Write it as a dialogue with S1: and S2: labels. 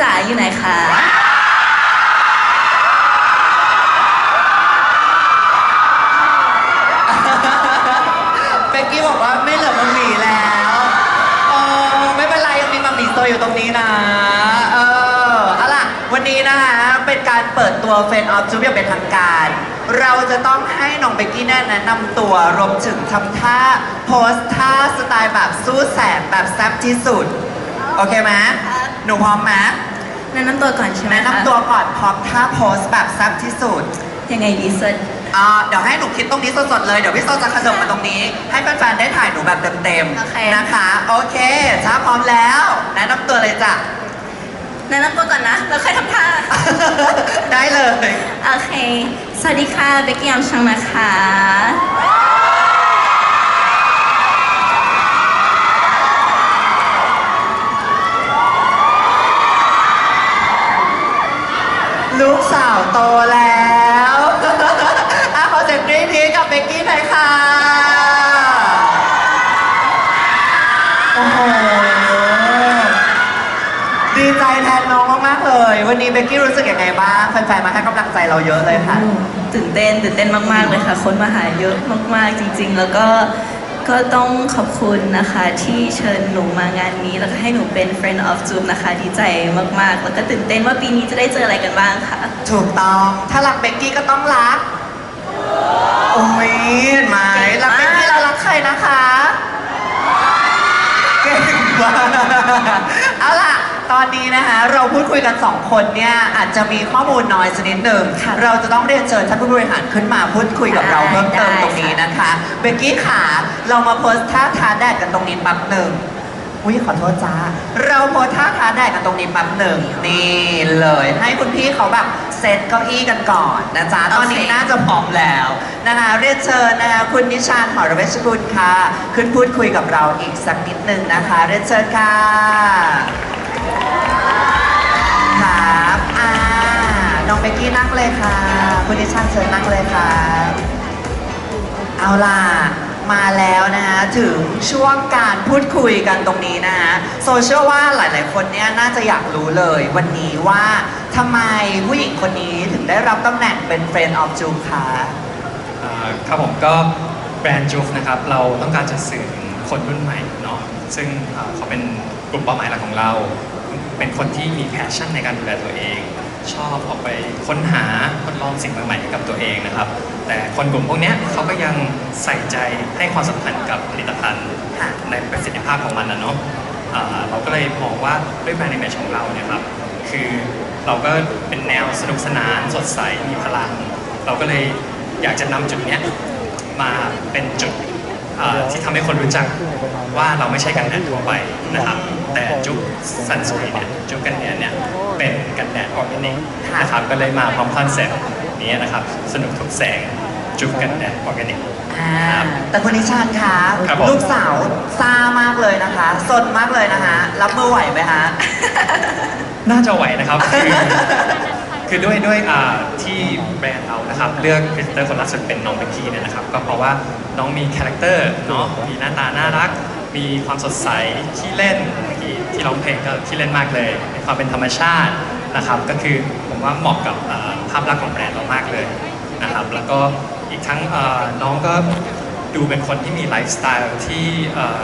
S1: จ๋าอยู่ไหนคะ
S2: เบกกี้บอกว่าไม่เหลือมัมหมี่แล้วเออไม่เป็นไรยังมีมัมหมี่โซอยู่ตรงนี้นะ เออเอาล่ะ วันนี้นะคะเป็นการเปิดตัวเฟนออฟจูบอย่างเป็นทางการ เราจะต้องให้น้องเบกกี้แนะนำตัวรวมถึงทำท่า โพสท่าสไตล์แบบสู้แสบแบบแซ่บที่สุด โอเคไหมหนูพร้อมไหม
S1: แนะนำตัวก่อนใช่ไหม
S2: แนะ
S1: คะ
S2: นำตัวก่อนพร้อมท่าโพสแบบแซ่บที่สุด
S1: ยังไงดีเซิร์ช
S2: อ่าเดี๋ยวให้หนูคิดตรงนี้สดๆเลย เดี๋ยวพี่โซจะขยับมาตรงนี้ ให้แฟนๆได้ถ่ายหนูแบบเต็ม
S1: โอเค
S2: ๆนะคะ โอเคถ้าพร้อมแล้ว แนะนำตัวเลยจ้ะ
S1: แนะนำตัวก่อนนะ แล้วค่อยทำท่า
S2: ได้เลย
S1: โอเค สวัสดีค่ะ เบกกี้ยามชังนะคะ
S2: ลูกสาว โตแล้วอะขอเสียงกรี๊ดทีกับเบกกี้หน่อยค่ะ โอ้โห ดีใจแทนน้องมากๆเลย วันนี้เบกกี้รู้สึกยังไงบ้างแฟนๆมาให้กำลังใจเราเยอะเลยค่ะ
S1: ตื่นเต้นตื่นเต้นมาก ๆ เลยค่ะ คนมาหาเยอะมาก ๆ จริง ๆ แล้วก็ ก็ต้องขอบคุณนะคะที่เชิญหนูมางานนี้ แล้วก็ให้หนูเป็น friend of Zoom นะคะ ดีใจมากๆ แล้วก็ตื่นเต้นว่าปีนี้จะได้เจออะไรกันบ้างค่ะ
S2: ถูกต้อง ถ้ารักเบกกี้ก็ต้องรัก อนนี้นะคะ เราพูดคุยกันสองคนเนี่ยอาจจะมีข้อมูลน้อยสักนิดหนึ่ง
S1: ค่ะ
S2: เราจะต้องเรียนเชิญท่านผู้บริหารขึ้นมาพูดคุยกับเรา
S1: ได้
S2: เพิ่มเติม
S1: ได้
S2: ตรงนี้
S1: ค่ะ
S2: นะคะเบกกี้ขาเรามาโพสท่าทาแดดกันตรงนี้แปั๊บหนึ่งอุ้ยขอโทษจ้า เราโพสท่าท้าแดดกันตรงนี้แปั๊บหนึ่งนี่เลยให้คุณพี่เขาแบบเซตเก้าอี้กันก่อนนะจ๊ะ ตอนนี้
S1: โอเค
S2: น่าจะพร้อมแล้วนะคะเรียนเชิญนะคะคุณนิชานหอรเวชกุลค่ะ ขึ้นพูดคุยกับเราอีกสักนิดหนึ่งนะคะ เรียนเชิญค่ะ กกี้นั่งเลยค่ะคุณนิชานเชิญนั่งเลยค่ะ เอาล่ะ มาแล้วนะคะถึงช่วงการพูดคุยกันตรงนี้นะคะโซเชียลว่าหลาย ๆ คนเนี่ยน่าจะอยากรู้เลยวันนี้ว่าทำไมผู้หญิงคนนี้ถึงได้รับตำแหน่งเป็น Friend of June คะ
S3: อ่าครับผมก็แบรนด์จูฟนะครับเราต้องการจะสื่อถึงคนรุ่นใหม่เนาะซึ่งอ่าเขาเป็นกลุ่มเป้าหมายหลักของเรา เป็นคนที่มีแพชชั่นในการดูแลตัวเอง ชอบออกไปค้นหาทดลองสิ่งใหม่ๆให้กับตัวเองนะครับ แต่คนกลุ่มพวกเนี้ยเขาก็ยังใส่ใจให้ความสำคัญกับผลิตภัณฑ์
S2: ค่ะ
S3: ในประสิทธิภาพของมันนะเนาะอ่าเราก็เลยมองว่าด้วยแบรนด์ image ของเราเนี่ยครับคือเราก็เป็นแนวสนุกสนานสดใสมีพลัง เราก็เลยอยากจะนำจุดเนี้ยมาเป็นจุดอ่า ที่ทำให้คนรู้จักว่าเราไม่ใช่กันแดดทั่วไปนะครับ แต่จุ๊บซันสวยเนี่ยจุ๊บกันแดดเนี่ยเป็นกันแดดออร์แกนิกนะครับก็เลยมาพร้อมคอนเซ็ปต์นี้นะครับ สนุกทุกแสงจุ๊บกันแดดออร์แกนิก
S2: อ่าแต่คุณนิชานคะ
S3: ครับผม
S2: ลูกสาวซ่ามากเลยนะคะสนมากเลยนะคะ รับมือไหวไหมคะ
S3: น่าจะไหวนะครับคือ คือด้วยด้วยอ่าที่แบรนด์เรานะครับเลือกพรีเซนเตอร์คนล่าสุดเป็นน้องเบกกี้เนี่ยนะครับก็เพราะว่าน้องมีคาแรคเตอร์เนาะมีหน้าตาน่ารัก มีความสดใสขี้เล่นที่ที่ร้องเพลงก็ขี้เล่นมากเลยมีความเป็นธรรมชาตินะครับก็คือผมว่าเหมาะกับอ่าภาพลักษณ์ของแบรนด์เรามากเลยนะครับแล้วก็อีกทั้งอ่าน้องก็ดูเป็นคนที่มีไลฟ์สไตล์ที่อ่า